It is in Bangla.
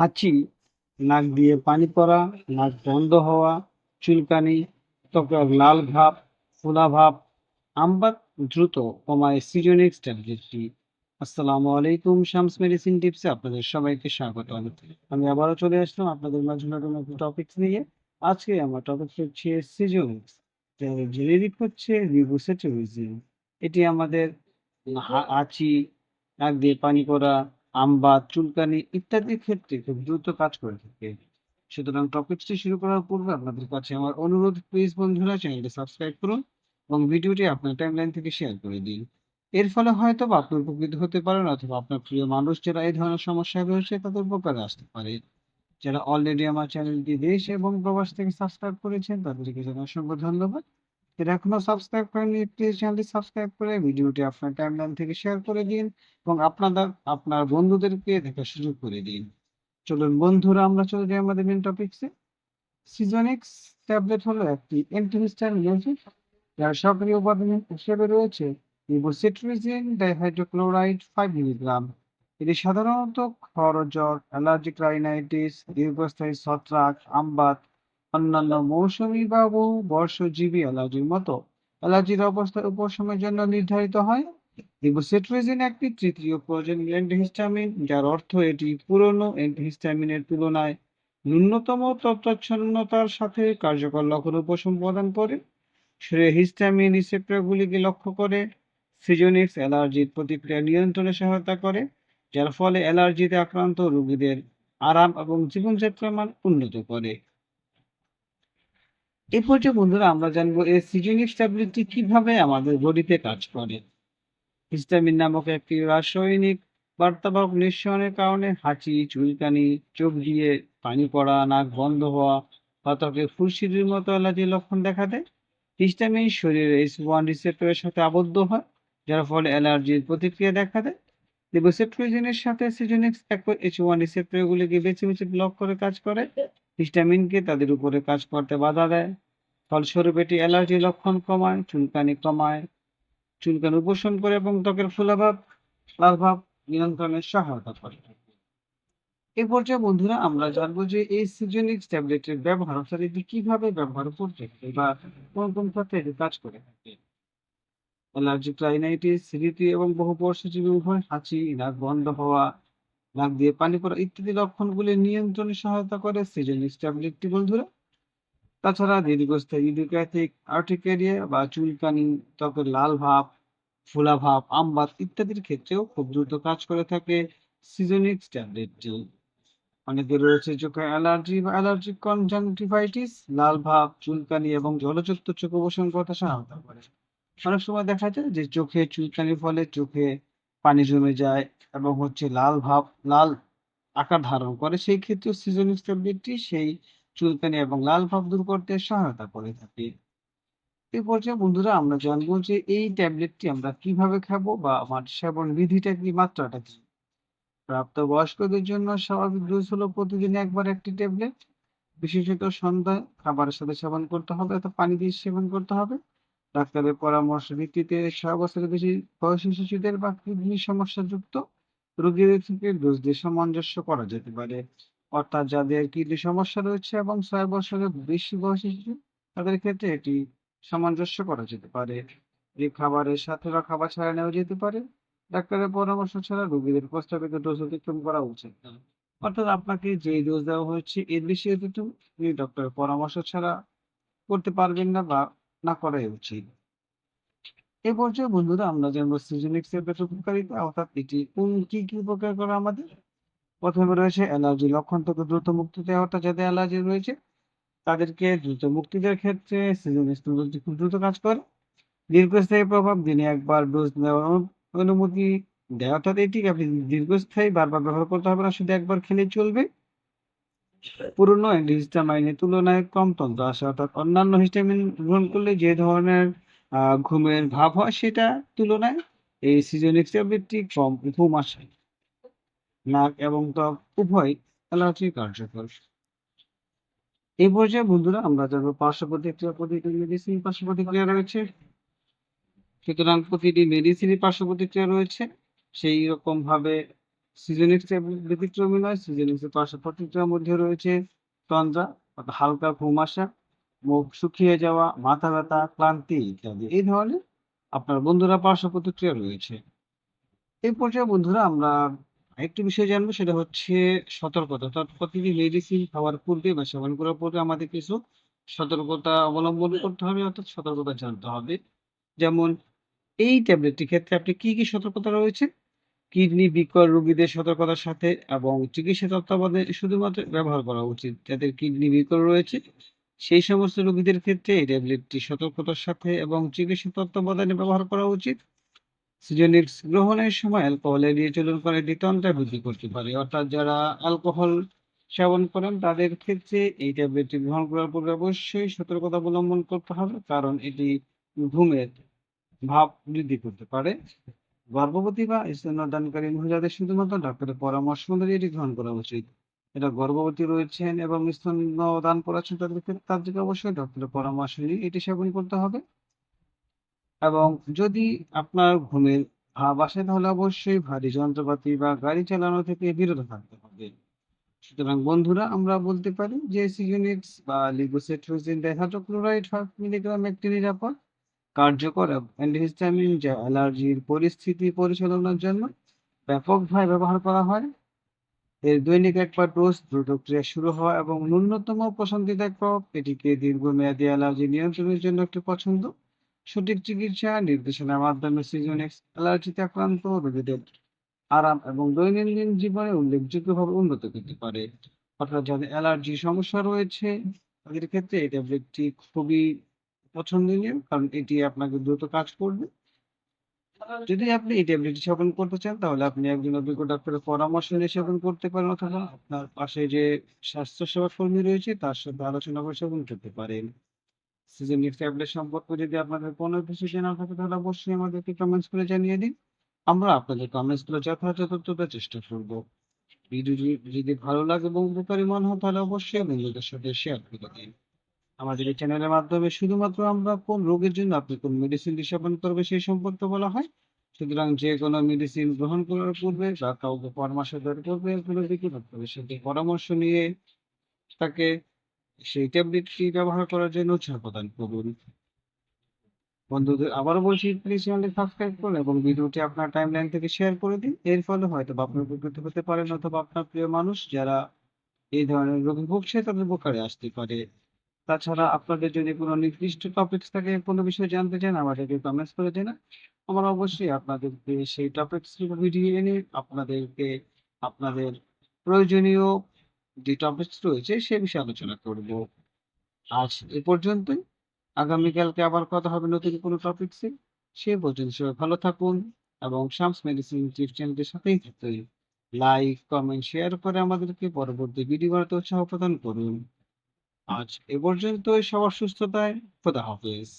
হাঁচি, নাক দিয়ে পানি পড়া, নাক বন্ধ হওয়া, চুলকানি, ত্বকের লাল ভাব, ফোলা ভাব আমবাত দ্রুত কমায় সিজনিক্স ট্যাবলেটটি আসসালামু আলাইকুম, শামস মেডিসিন টিপসে আপনাদের সবাইকে স্বাগত আমি আবারও চলে আসলাম আপনাদের মাঝে নতুন নতুন টপিকস নিয়ে। আজকে আমার টপিক হচ্ছে সিজনিক্স জেনেরিক হচ্ছে রিবুসেটোরিজিম এটি আমাদের হাঁচি, নাক দিয়ে পানি পড়া আমবাত চুলকানি ইত্যাদির ক্ষেত্রে খুব দ্রুত কাজ করে থাকে। সুতরাং টপিকটি শুরু করার পূর্বে আপনাদের কাছে আমার অনুরোধ প্লিজ বন্ধুরা চ্যানেলটি সাবস্ক্রাইব করুন এবং ভিডিওটি আপনার টাইমলাইন থেকে শেয়ার করে দিন। এর ফলে হয়তো বা আপনি উপকৃত হতে পারেন অথবা আপনার প্রিয় মানুষ যারা এই ধরনের সমস্যায় রয়েছে তাদের উপকারে আসতে পারে। যারা অলরেডি আমার চ্যানেলটি দেশ এবং প্রবাস থেকে সাবস্ক্রাইব করেছেন তাদেরকে জানাই অসংখ্য ধন্যবাদ। যারা এখনও সাবস্ক্রাইব করেননি প্লিজ চ্যানেলটি সাবস্ক্রাইব করে ভিডিওটি আপনার টাইমলাইন থেকে শেয়ার করে দিন এবং আপনাদের, আপনার বন্ধুদেরকে দেখার সুযোগ করে দিন। চলুন বন্ধুরা, আমরা চলে যাই আমাদের মেন টপিকসে সিজনিক্স ট্যাবলেট হলো একটি অ্যান্টিহিস্টামিন ওষুধ যার সক্রিয় উপাদান হিসেবে রয়েছে ইবোসিট্রিজিন ডাইহাইড্রোক্লোরাইড ফাইভ মিলিগ্রাম এটি সাধারণত খরজ্বর অ্যালার্জিক রাইনাইটিস দীর্ঘস্থায়ী ছত্রাক, আমবাত অন্যান্য মৌসুমী বা বহু বর্ষজীবী অ্যালার্জির মতো। অ্যালার্জির অবস্থার উপশমের জন্য নির্ধারিত হয়। ইবোসিট্রিজিন একটি তৃতীয় প্রয়োজনীয় অ্যান্টিহিস্টামিন যার অর্থ এটি পুরনো অ্যান্টিহিস্টামিনের তুলনায় ন্যূনতম তত্ত্বাচ্ছন্নতার সাথে কার্যকর লক্ষণ উপশম প্রদান করে। শরীরে হিস্টামিন রিসেপ্টরগুলিকে লক্ষ্য করে সিজনিক্স অ্যালার্জির প্রতিক্রিয়া নিয়ন্ত্রণে সহায়তা করে, যার ফলে অ্যালার্জিতে আক্রান্ত রোগীদের আরাম এবং জীবনযাত্রার মান উন্নত করে। এই পর্যায়ে বন্ধুরা, আমরা জানব এই সিজনিক্স ট্যাবলেটটি কীভাবে আমাদের বডিতে কাজ করে। হিস্টামিন নামক একটি রাসায়নিক বার্তাবাহক নিঃসরণের কারণে হাঁচি, চুলকানি, চোখ দিয়ে পানি পড়া, নাক বন্ধ হওয়া বা ত্বকে ফুলসিরির মতো অ্যালার্জির লক্ষণ দেখা দেয়। হিস্টামিন শরীরে এস ওয়ান রিসেপ্টরের সাথে আবদ্ধ হয়, যার ফলে অ্যালার্জির প্রতিক্রিয়া দেখা দেয়। রিবোসেপ্ট্রিজিনের সাথে সিজনিক্স একই এইচ ওয়ান রিসেপ্টরগুলিকে বেছে বেছে ব্লক করে কাজ করে। হিস্টামিনকে তাদের উপরে কাজ করতে বাধা দেয়। ফলস্বরূপ এটি অ্যালার্জির লক্ষণ কমায়, চুলকানি কমায়, চুলকানি উপশম করে এবং ত্বকের ফোলাভাব, লালভাব নিয়ন্ত্রণে সহায়তা করে। এই পর্যায়ে বন্ধুরা আমরা জানব যে এই সিজনিক ট্যাবলেটের ব্যবহার, অর্থাৎ এটি কীভাবে ব্যবহার করতে বা কোন কোন ক্ষেত্রে এটি কাজ করে থাকে। অ্যালার্জিক রাইনাইটিস ঋতু এবং বহু বর্ষজীবী উভয় হাঁচি, নাক বন্ধ হওয়া নাক দিয়ে পানি পড়া ইত্যাদি লক্ষণগুলি নিয়ন্ত্রণে সহায়তা করে সিজনিক্স ট্যাবলেটটি বন্ধুরা তাছাড়া দীর্ঘস্থায়ী ইডিওপ্যাথিক আর্টিকেরিয়া বা চুলকানি, ত্বকের লাল ভাব, ফোলা ভাব আমবাত ইত্যাদির ক্ষেত্রেও খুব দ্রুত কাজ করে থাকে সিজনিক্স ট্যাবলেটটি অনেকে রয়েছে চোখে অ্যালার্জি বা অ্যালার্জিক কনজাংটিভাইটিস, লাল ভাব, চুলকানি এবং জলযুক্ত চোখ করতে সহায়তা করে। অনেক সময় দেখা যায় যে চোখে চুলকানির ফলে চোখে পানি জমে যায় এবং হচ্ছে লাল ভাব, লাল আকার ধারণ করে, সেই ক্ষেত্রে সিজনিক্স ট্যাবলেটটি সেই চুলকানি এবং লাল ভাব দূর করতে সহায়তা করে থাকে। এই পর্যায়ে বন্ধুরা, আমরা জানব যে এই ট্যাবলেটটি আমরা কীভাবে খাব বা আমার সেবন বিধিটা কি, মাত্রাটা কি? প্রাপ্তবয়স্কদের জন্য স্বাভাবিক ডোজ হলো প্রতিদিন একবার একটি ট্যাবলেট। বিশেষত সন্ধ্যায় খাবারের সাথে সেবন করতে হবে অর্থাৎ পানি দিয়ে সেবন করতে হবে। ডাক্তারের পরামর্শ ভিত্তিতে ছয় বছরের বেশি বয়সী শিশুদের বা কিডনি সমস্যাযুক্ত রোগীদের থেকে ডোজ দিয়ে সামঞ্জস্য করা যেতে পারে। অর্থাৎ যাদের কিডনি সমস্যা রয়েছে এবং ছয় বছরের বেশি বয়সী শিশু, তাদের ক্ষেত্রে এটি সামঞ্জস্য করা যেতে পারে। এই খাবারের সাথে বা খাবার ছাড়া নেওয়া যেতে পারে। ডাক্তারের পরামর্শ ছাড়া রোগীদের প্রস্তাবিত ডোজ অতিক্রম করা উচিত না। অর্থাৎ আপনাকে যে ডোজ দেওয়া হচ্ছে এর বেশি অতিক্রম ডক্টরের পরামর্শ ছাড়া করতে পারবেন না বা না করাই উচিত। এই পর্যায়ে বন্ধুরা আমরা জানব সিজনিক্স এর উপকারিতা অর্থাৎ এটি কোন কি কি উপকার করে আমাদের? প্রথমে রয়েছে অ্যালার্জি লক্ষণ থেকে দ্রুত মুক্তি দেওয়া অর্থাৎ যাদের অ্যালার্জি রয়েছে, তাদেরকে দ্রুত মুক্তি দেওয়ার ক্ষেত্রে সিজনিক্স খুব দ্রুত কাজ করে। দীর্ঘস্থায়ী প্রভাব, দিনে একবার ডোজ নেওয়ার অনুমতি দেয় অর্থাৎ এটি আপনি দীর্ঘস্থায়ী বারবার ব্যবহার করতে হবে না, শুধু একবার খেলে চলবে। পুরনো অ্যান্টিহিস্টামাইনের তুলনায় কম তন্ত্র। আসে অর্থাৎ অন্যান্য হিস্টামিন গ্রহণ করলে যে ধরনের ঘুমের ভাব হয় সেটা তুলনায় এই সিজনিক্স ট্যাবলেটটি কম, ঘুম আসে নাক এবং ত্বক উভয় অ্যালার্জি কার্যকর। এই পর্যায়ে বন্ধুরা আমরা জানব পার্শ্ব প্রতিক্রিয়া প্রতিটি মেডিসিন পার্শ্ব প্রতিক্রিয়া রয়েছে। সুতরাং প্রতিটি মেডিসিনই পার্শ্ব প্রতিক্রিয়া রয়েছে। সেই রকম ভাবে সিজনিক্স ব্যতিক্রমী নয় সিজনিক্স এর পাশে প্রতিটার মধ্যে রয়েছে তন্দ্রা, অর্থাৎ হালকা ঘুম আসা, মুখ শুকিয়ে যাওয়া, মাথা ব্যথা, ক্লান্তি ইত্যাদি। এই ধরনের আপনার বন্ধুরা পার্শ্ব প্রতিক্রিয়া রয়েছে। এই পর্যায়ে বন্ধুরা আমরা আরেকটি বিষয় জানব, সেটা হচ্ছে সতর্কতা। অর্থাৎ প্রতিটি মেডিসিন খাওয়ার পূর্বে বা সেবন করার পূর্বে আমাদের কিছু সতর্কতা অবলম্বন করতে হবে, অর্থাৎ সতর্কতা জানতে হবে। যেমন, এই ট্যাবলেটটির ক্ষেত্রে আপনি কি কি সতর্কতা রয়েছে? কিডনি, বিকল রোগীদের সতর্কতার সাথে এবং চিকিৎসা তত্ত্বাবধানে শুধুমাত্র ব্যবহার করা উচিত। যাদের কিডনি বিকল রয়েছে, সেই সমস্ত রোগীদের ক্ষেত্রে এই ট্যাবলেটটি সতর্কতার সাথে এবং চিকিৎসা তত্ত্বাবধানে ব্যবহার করা উচিত। সিজনিক্স গ্রহণের সময় অ্যালকোহল এড়িয়ে চলুন করে এটি বৃদ্ধি করতে পারে। অর্থাৎ যারা অ্যালকোহল সেবন করেন, তাদের ক্ষেত্রে এই ট্যাবলেটটি গ্রহণ করার পূর্বে অবশ্যই সতর্কতা অবলম্বন করতে হবে, কারণ এটি ঘুমের ভাব বৃদ্ধি করতে পারে। গর্ভবতী বা স্তন্যদানকারী মহিলাদের শুধুমাত্র ডাক্তারের পরামর্শ অনুযায়ী এটি গ্রহণ করা উচিত। এটা গর্ভবতী রয়েছেন এবং স্তন্যদান করাচ্ছেন তাদের ক্ষেত্রে তাদেরকে অবশ্যই ডক্টরের পরামর্শ নিয়ে এটি সেবন করতে হবে। এবং যদি আপনার ঘুমের ভাব আসে তাহলে অবশ্যই ভারী যন্ত্রপাতি বা গাড়ি চালানো থেকে বিরত থাকতে হবে। সুতরাং বন্ধুরা, আমরা বলতে পারি যে সিজনিক্স বা লিগোসেট্রোজিন ডাইহাইড্রোক্লোরাইড ফাইভ মিলিগ্রাম একটি নিরাপদ। কার্যকর অ্যান্টিহিস্টামিন যা অ্যালার্জির পরিস্থিতি পরিচালনার জন্য ব্যাপকভাবে ব্যবহার করা হয়। এর দৈনিক একবার ডোজ দ্রুত ক্রিয়া শুরু হওয়া এবং ন্যূনতম প্রশান্তিদায়ক প্রভাব এটিকে দীর্ঘমেয়াদী অ্যালার্জি নিয়ন্ত্রণের জন্য একটি পছন্দ। সঠিক চিকিৎসা, নির্দেশনার মাধ্যমে সিজনিক্স অ্যালার্জিতে আক্রান্ত রোগীদের আরাম এবং দৈনন্দিন জীবনে উল্লেখযোগ্যভাবে উন্নত করতে পারে। অর্থাৎ যাদের অ্যালার্জি সমস্যা রয়েছে, তাদের ক্ষেত্রে এই ট্যাবলেটটি খুবই পছন্দনীয় কারণ এটি আপনাকে দ্রুত কাজ করবে। যদি আপনি এই ট্যাবলেটটি করতে চান, তাহলে আপনি একজন অভিজ্ঞ ডাক্তারের পরামর্শ নিয়ে সেবন করতে পারেন অথবা আপনার পাশে যে স্বাস্থ্যসেবা কর্মী রয়েছে, তার সাথে আলোচনা করে সেবন করতে পারেন। সিজনিক ট্যাবলেট সম্পর্কে যদি আপনাদের কোনো কিছু জানা থাকে, তাহলে অবশ্যই আমাদেরকে কমেন্টস করে জানিয়ে দিন। আমরা আপনাদের কমেন্টসগুলো যথাযথ চেষ্টা করব। ভিডিওটি যদি ভালো লাগে এবং উপকারী মনে হয়, তাহলে অবশ্যই বন্ধুদের সাথে শেয়ার করে দিন। আমাদের এই চ্যানেলের মাধ্যমে শুধুমাত্র আমরা কোন রোগের জন্য আপনি কোন মেডিসিনটি সেবন করবে সেই সম্পর্কে বলা হয়? সুতরাং যে কোনো মেডিসিন গ্রহণ করার পূর্বে বা কাউকে পরামর্শ দেওয়ার পূর্বে দেখে রাখতে হবে। সেটি পরামর্শ নিয়ে তাকে সেই ট্যাবলেটটি ব্যবহার করার জন্য উৎসাহ প্রদান করুন। বন্ধুদের আবারও বলছি প্লিজ চ্যানেলটি সাবস্ক্রাইব করুন এবং ভিডিওটি আপনার টাইমলাইন থেকে শেয়ার করে দিন। এর ফলে হয়তো বা আপনি উপকৃত হতে পারেন অথবা আপনার প্রিয় মানুষ যারা এই ধরনের রোগে ভুগছে তাদের উপকারে আসতে পারে। তাছাড়া আপনাদের যদি কোনো নির্দিষ্ট টপিকস থাকে, কোনো বিষয়ে জানতে চান, আমাদেরকে কমেন্টস করে দিন আমরা অবশ্যই আপনাদেরকে সেই টপিকস ভিডিও এনে আপনাদেরকে আপনাদের প্রয়োজনীয় যে টপিকস রয়েছে, সে বিষয়ে আলোচনা করব। আজ এ পর্যন্তই। আগামীকালকে আবার কথা হবে নতুন কোনো টপিকসে সে পর্যন্ত সবাই ভালো থাকুন এবং শামস মেডিসিন টিপস চ্যানেলের সাথেই থাকতে লাইক কমেন্ট শেয়ার করে আমাদেরকে পরবর্তী ভিডিও বানাতে উৎসাহ প্রদান করুন। আজ এ পর্যন্তই সবার সুস্থতায় খোদা হাফেজ।